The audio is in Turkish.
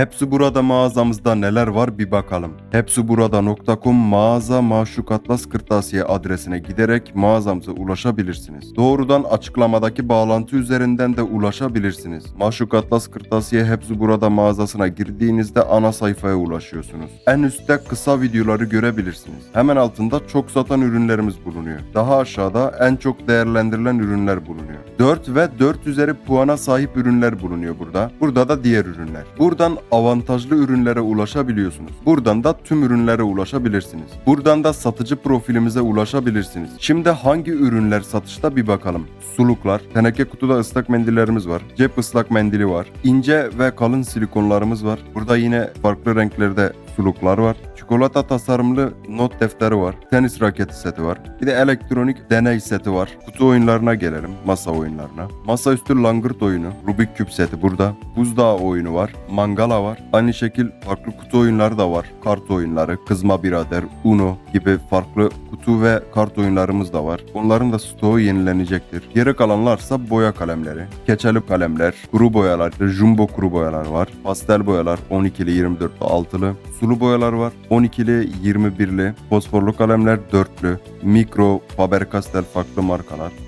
Hepsi burada mağazamızda neler var bir bakalım. Hepsiburada.com mağaza Maşuk Atlas Kırtasiye adresine giderek mağazamıza ulaşabilirsiniz. Doğrudan açıklamadaki bağlantı üzerinden de ulaşabilirsiniz. Maşuk Atlas Kırtasiye Hepsi Burada mağazasına girdiğinizde ana sayfaya ulaşıyorsunuz. En üstte kısa videoları görebilirsiniz. Hemen altında çok satan ürünlerimiz bulunuyor. Daha aşağıda en çok değerlendirilen ürünler bulunuyor. 4 ve 4 üzeri puana sahip ürünler bulunuyor burada. Burada da diğer ürünler. Buradan avantajlı ürünlere ulaşabiliyorsunuz. Buradan da tüm ürünlere ulaşabilirsiniz. Buradan da satıcı profilimize ulaşabilirsiniz. Şimdi hangi ürünler satışta bir bakalım. Suluklar, teneke kutuda ıslak mendillerimiz var. Cep ıslak mendili var. İnce ve kalın silikonlarımız var. Burada yine farklı renklerde suluklar var. Çikolata tasarımlı not defteri var. Tenis raketi seti var. Bir de elektronik deney seti var. Kutu oyunlarına gelelim. Masa oyunlarına. Masaüstü langırt oyunu. Rubik küp seti burada. Buzdağı oyunu var. Mangala var. Aynı şekil farklı kutu oyunları da var. Kart oyunları, Kızma Birader, Uno gibi farklı kutu ve kart oyunlarımız da var. Onların da stoğu yenilenecektir. Geri kalanlarsa boya kalemleri, keçeli kalemler, kuru boyalar, jumbo kuru boyalar var. Pastel boyalar 12'li 24'lü 6'lı. Sulu boyalar var. 12'li 21'li. Fosforlu kalemler 4'lü. Mikro, Faber-Castell farklı markalar.